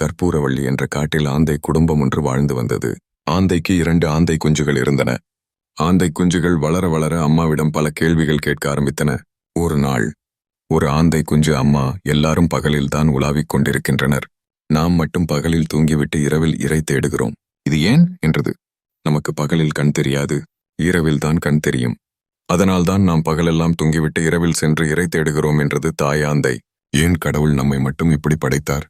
கற்பூரவள்ளி என்ற காட்டில் ஆந்தை குடும்பம் ஒன்று வாழ்ந்து வந்தது. ஆந்தைக்கு இரண்டு ஆந்தை குஞ்சுகள் இருந்தன. ஆந்தை குஞ்சுகள் வளர வளர அம்மாவிடம் பல கேள்விகள் கேட்க ஆரம்பித்தன. ஒரு நாள் ஒரு ஆந்தை குஞ்சு அம்மா எல்லாரும் பகலில் தான் உலாவிக் கொண்டிருக்கின்றனர். நாம் மட்டும் பகலில் தூங்கிவிட்டு இரவில் இரை தேடுகிறோம். இது ஏன்? என்றது. நமக்கு பகலில் கண் தெரியாது. இரவில் தான் கண் தெரியும். அதனால்தான் நாம் பகலெல்லாம் தூங்கிவிட்டு இரவில் சென்று இரை தேடுகிறோம் என்றது தாய் ஆந்தை. ஏன் கடவுள் நம்மை மட்டும் இப்படி படைத்தார்?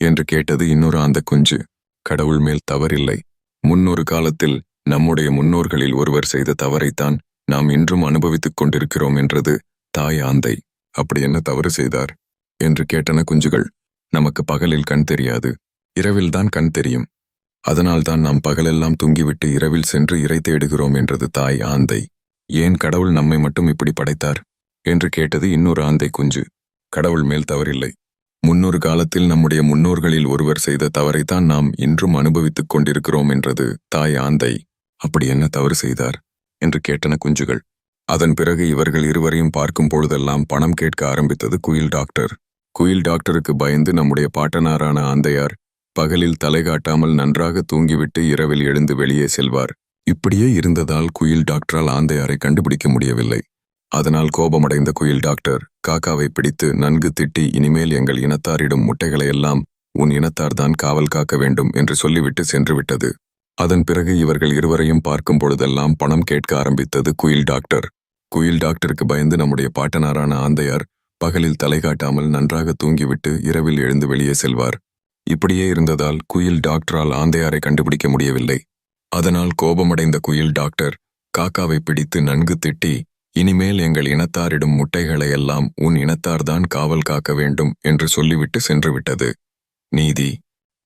என்று கேட்டது இன்னொரு அந்த குஞ்சு. கடவுள் மேல் தவறில்லை. முன்னொரு காலத்தில் நம்முடைய முன்னோர்களில் ஒருவர் செய்த தவறைத்தான் நாம் இன்றும் அனுபவித்துக் கொண்டிருக்கிறோம் என்றது தாய் ஆந்தை. அப்படி என்ன தவறு செய்தார்? என்று கேட்டன குஞ்சுகள். நமக்கு பகலில் கண் தெரியாது. இரவில்தான் கண் தெரியும். அதனால்தான் நாம் பகலெல்லாம் தூங்கிவிட்டு இரவில் சென்று இரை தேடுகிறோம் என்றது தாய் ஆந்தை. ஏன் கடவுள் நம்மை மட்டும் இப்படி படைத்தார்? என்று கேட்டது இன்னொரு ஆந்தை குஞ்சு. கடவுள் மேல் தவறில்லை. முன்னொரு காலத்தில் நம்முடைய முன்னோர்களில் ஒருவர் செய்த தவறைத்தான் நாம் இன்றும் அனுபவித்துக் கொண்டிருக்கிறோம் என்றது தாய் ஆந்தை. அப்படி என்ன தவறு செய்தார்? என்று கேட்டன குஞ்சுகள். அதன் பிறகு இவர்கள் இருவரையும் பார்க்கும் பொழுதெல்லாம் பணம் கேட்க ஆரம்பித்தது குயில் டாக்டர். குயில் டாக்டருக்கு பயந்து நம்முடைய பாட்டனாரான ஆந்தையார் பகலில் தலை காட்டாமல் நன்றாக தூங்கிவிட்டு இரவில் எழுந்து வெளியே செல்வார். இப்படியே இருந்ததால் குயில் டாக்டரால் ஆந்தையாரை கண்டுபிடிக்க முடியவில்லை. அதனால் கோபமடைந்த குயில் டாக்டர் காக்காவை பிடித்து நன்கு திட்டி இனிமேல் எங்கள் இனத்தாரிடும் முட்டைகளையெல்லாம் உன் இனத்தார்தான் காவல் காக்க வேண்டும் என்று சொல்லிவிட்டு சென்று விட்டது அதன் பிறகு இவர்கள் இருவரையும் பார்க்கும் பொழுதெல்லாம் பணம் கேட்க ஆரம்பித்தது குயில் டாக்டர். குயில் டாக்டருக்கு பயந்து நம்முடைய பாட்டனாரான ஆந்தையார் பகலில் தலை காட்டாமல் நன்றாக தூங்கிவிட்டு இரவில் எழுந்து வெளியே செல்வார். இப்படியே இருந்ததால் குயில் டாக்டரால் ஆந்தையாரை கண்டுபிடிக்க முடியவில்லை. அதனால் கோபமடைந்த குயில் டாக்டர் காக்காவை பிடித்து நன்கு திட்டி இனிமேல் எங்கள் இனத்தாரிடும் முட்டைகளை எல்லாம் உன் இனத்தார்தான் காவல் காக்க வேண்டும் என்று சொல்லிவிட்டு சென்றுவிட்டது. நீதி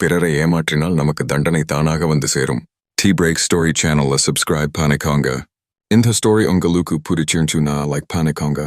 பிறரை ஏமாற்றினால் நமக்கு தண்டனை தானாக வந்து சேரும். டி பிரேக் ஸ்டோரி சேனல்ல சப்ஸ்கிரைப் பானிகாங்க இந்த ஸ்டோரி உங்களுக்கு பிடிச்சிருந்துச்சுன்னா லைக் பண்ணிக்கோங்க